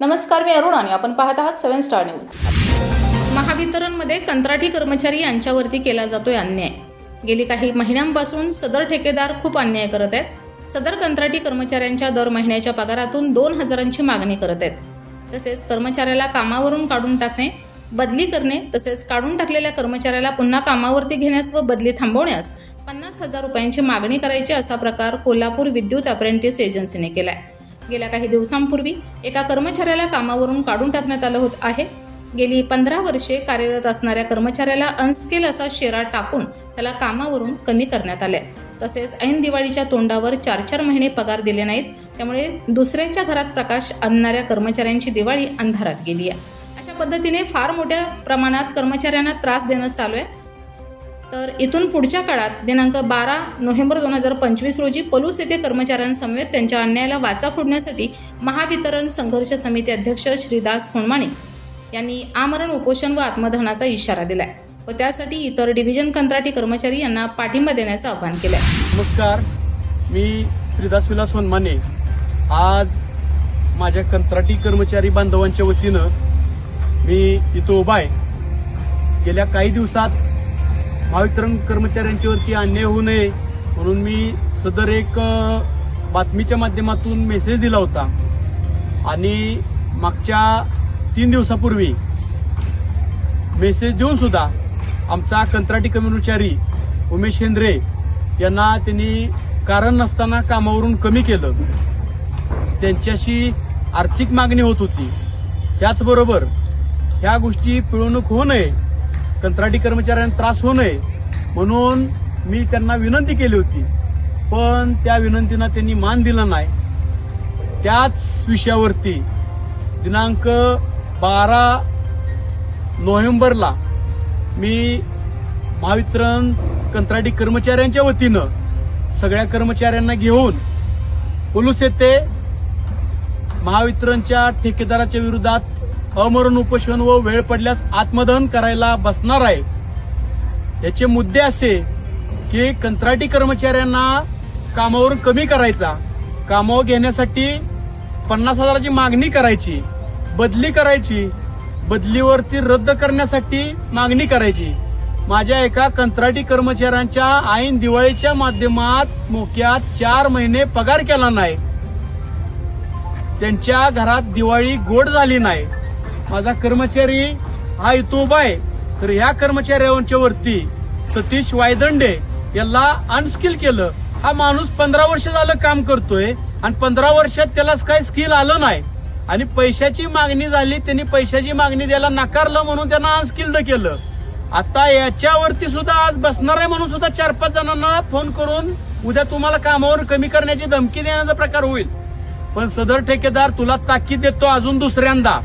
नमस्कार मी अरुण आणि आपण पाहत आहात सेव्हन स्टार न्यूज. महावितरणमध्ये कंत्राटी कर्मचारी यांच्यावरती केला जातोय अन्याय. गेली काही महिन्यांपासून सदर ठेकेदार खूप अन्याय करत आहेत. सदर कंत्राटी कर्मचाऱ्यांच्या दर महिन्याच्या पगारातून दोन हजारांची मागणी करत आहेत. तसेच कर्मचाऱ्याला कामावरून काढून टाकणे बदली करणे तसेच काढून टाकलेल्या कर्मचाऱ्याला पुन्हा कामावरती घेण्यास व बदली थांबवण्यास पन्नास हजार रुपयांची मागणी करायची असा प्रकार कोल्हापूर विद्युत अप्रेंटिस एजन्सीने केलाय. गेल्या काही दिवसांपूर्वी एका कर्मचाऱ्याला कामावरून काढून टाकण्यात आलं होत आहे. गेली पंधरा वर्षे कार्यरत असणाऱ्या कर्मचाऱ्याला अनस्केल असा शेरा टाकून त्याला कामावरून कमी करण्यात आले तसेच ऐन दिवाळीच्या तोंडावर चार चार महिने पगार दिले नाहीत. त्यामुळे दुसऱ्याच्या घरात प्रकाश आणणाऱ्या कर्मचाऱ्यांची दिवाळी अंधारात गेली आहे अशा पद्धतीने फार मोठ्या प्रमाणात कर्मचाऱ्यांना त्रास देणं चालू आहे. तर इथून पुढच्या काळात दिनांक बारा नोव्हेंबर दोन हजार पंचवीस रोजी पलूस येथे कर्मचाऱ्यांसमवेत त्यांच्या अन्यायाला वाचा फोडण्यासाठी महावितरण संघर्ष समिती अध्यक्ष श्रीदास होणमाणे यांनी आमरण उपोषण व आत्मदहनाचा इशारा दिलाय व त्यासाठी इतर डिव्हिजन कंत्राटी कर्मचारी यांना पाठिंबा देण्याचं आवाहन केलंय. नमस्कार. मी श्रीदास विलास होनमाने आज माझ्या कंत्राटी कर्मचारी बांधवांच्या वतीनं मी इथं उभा आहे. गेल्या काही दिवसात महावितरण कर्मचाऱ्यांच्यावरती अन्याय होऊ नये म्हणून मी सदर एक बातमीच्या माध्यमातून मेसेज दिला होता. आणि मागच्या तीन दिवसापूर्वी मेसेज देऊन सुद्धा आमचा कंत्राटी कर्मचारी उमेश हेंद्रे यांना त्यांनी कारण नसताना कामावरून कमी केलं. त्यांच्याशी आर्थिक मागणी होत होती. त्याचबरोबर ह्या गोष्टी पिळवणूक होऊ नये कंत्राटी कर्मचाऱ्यांना त्रास होऊ नये म्हणून मी त्यांना विनंती केली होती. पण त्या विनंतीला त्यांनी मान दिला नाही. त्याच विषयावरती दिनांक बारा नोव्हेंबरला मी महावितरण कंत्राटी कर्मचाऱ्यांच्या वतीनं सगळ्या कर्मचाऱ्यांना घेऊन पोलूस येथे महावितरणच्या ठेकेदाराच्या विरोधात अमरण उपोषण व वेळ पडल्यास आत्मदहन करायला बसणार आहे. याचे मुद्दे असे की कंत्राटी कर्मचाऱ्यांना कामावरून कमी करायचा. कामावर घेण्यासाठी पन्नास हजाराची मागणी करायची. बदली करायची. बदलीवरती रद्द करण्यासाठी मागणी करायची. माझ्या एका कंत्राटी कर्मचाऱ्यांच्या ऐन दिवाळीच्या माध्यमात मोक्यात चार महिने पगार केला नाही. त्यांच्या घरात दिवाळी गोड झाली नाही. माझा कर्मचारी हा इथं उभा आहे. तर ह्या कर्मचाऱ्यांच्या वरती सतीश वायदंडे याला अनस्किल केलं. हा माणूस पंधरा वर्ष झालं काम करतोय आणि पंधरा वर्षात त्याला काही स्किल आलं नाही. आणि पैशाची मागणी झाली त्यांनी पैशाची मागणी द्यायला नाकारलं म्हणून त्यांना अनस्किल्ड केलं. आता याच्यावरती सुद्धा आज बसणार आहे म्हणून सुद्धा चार पाच जणांना फोन करून उद्या तुम्हाला कामावर कमी करण्याची धमकी देण्याचा प्रकार होईल. पण सदर ठेकेदार तुला ताकीद देतो अजून दुसऱ्यांदा.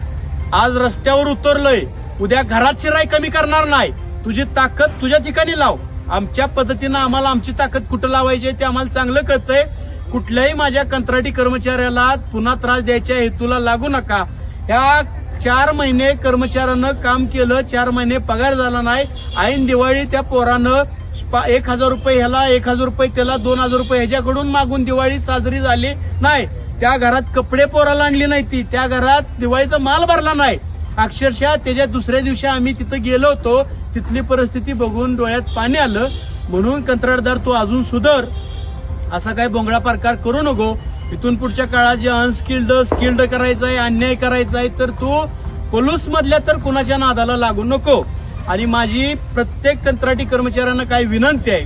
आज रस्त्यावर उतरलोय. उद्या घरात शिराय कमी करणार नाही. तुझी ताकद तुझ्या ठिकाणी लाव. आमच्या पद्धतीनं आम्हाला आमची ताकद कुठं लावायची आहे ते आम्हाला चांगलं कळतंय. कुठल्याही माझ्या कंत्राटी कर्मचाऱ्याला पुन्हा त्रास द्यायच्या हेतूला लागू नका. ह्या चार महिने कर्मचाऱ्यानं काम केलं चार महिने पगार झाला नाही. ऐन दिवाळी त्या पोरानं पा- एक हजार रुपये ह्याला एक हजार रुपये त्याला दोन हजार रुपये ह्याच्याकडून मागून दिवाळी साजरी झाली नाही. त्या घरात कपडे पोराला आणली नाही ती. त्या घरात दिवाळीचा माल भरला नाही. अक्षरशः त्याच्या दुसऱ्या दिवशी आम्ही तिथं गेलो होतो. तिथली परिस्थिती बघून डोळ्यात पाणी आलं. म्हणून कंत्राटदार तू अजून सुधर. असा काही बोंगळा प्रकार करू नको. इथून पुढच्या काळात जे अनस्किल्ड स्किल्ड करायचं आहे अन्याय करायचा आहे तर तू पोलूस मधल्या तर कुणाच्या नादाला लागू नको. आणि माझी प्रत्येक कंत्राटी कर्मचाऱ्यांना काही विनंती आहे.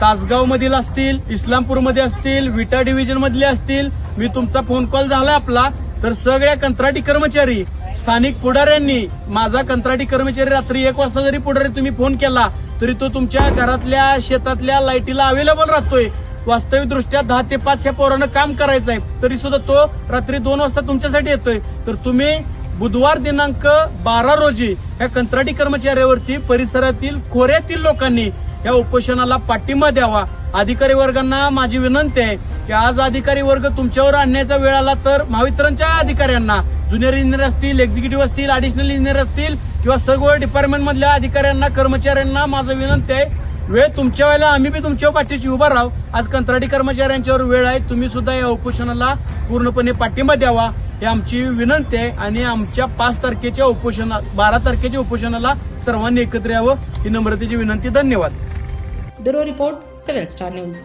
तासगाव मधील असतील इस्लामपूरमध्ये असतील विटा डिव्हिजन मधले असतील मी तुमचा फोन कॉल झाला आपला तर सगळ्या कंत्राटी कर्मचारी स्थानिक पुढाऱ्यांनी माझा कंत्राटी कर्मचारी रात्री एक वाजता जरी पुढारी तुम्ही फोन केला तरी तो तुमच्या घरातल्या शेतातल्या लाईटीला अवेलेबल राहतोय. वास्तविक दृष्ट्या दहा ते पाच ह्या पोरानं काम करायचं आहे तरी सुद्धा तो रात्री दोन वाजता तुमच्यासाठी येतोय. तर तुम्ही बुधवार दिनांक बारा रोजी या कंत्राटी कर्मचाऱ्यावरती परिसरातील खोऱ्यातील लोकांनी या उपोषणाला पाठिंबा द्यावा. अधिकारी वर्गांना माझी विनंती आहे की आज अधिकारी वर्ग तुमच्यावर आणण्याचा वेळ आला तर महावितरणच्या अधिकाऱ्यांना ज्युनियर इंजिनियर असतील एक्झिक्युटिव्ह असतील अडिशनल इंजिनियर असतील किंवा सर्व डिपार्टमेंट मधल्या अधिकाऱ्यांना कर्मचाऱ्यांना माझं विनंती आहे वेळ तुमच्या वेळेला आम्ही बी तुमच्या पाठीशी उभा राहू. आज कंत्राटी कर्मचाऱ्यांच्यावर वेळ आहे तुम्ही सुद्धा या उपोषणाला पूर्णपणे पाठिंबा द्यावा ही आमची विनंती आहे. आणि आमच्या पाच तारखेच्या उपोषणा बारा तारखेच्या उपोषणाला सर्वांनी एकत्र यावं ही नम्रतेची विनंती. धन्यवाद. Bureau report seven star news.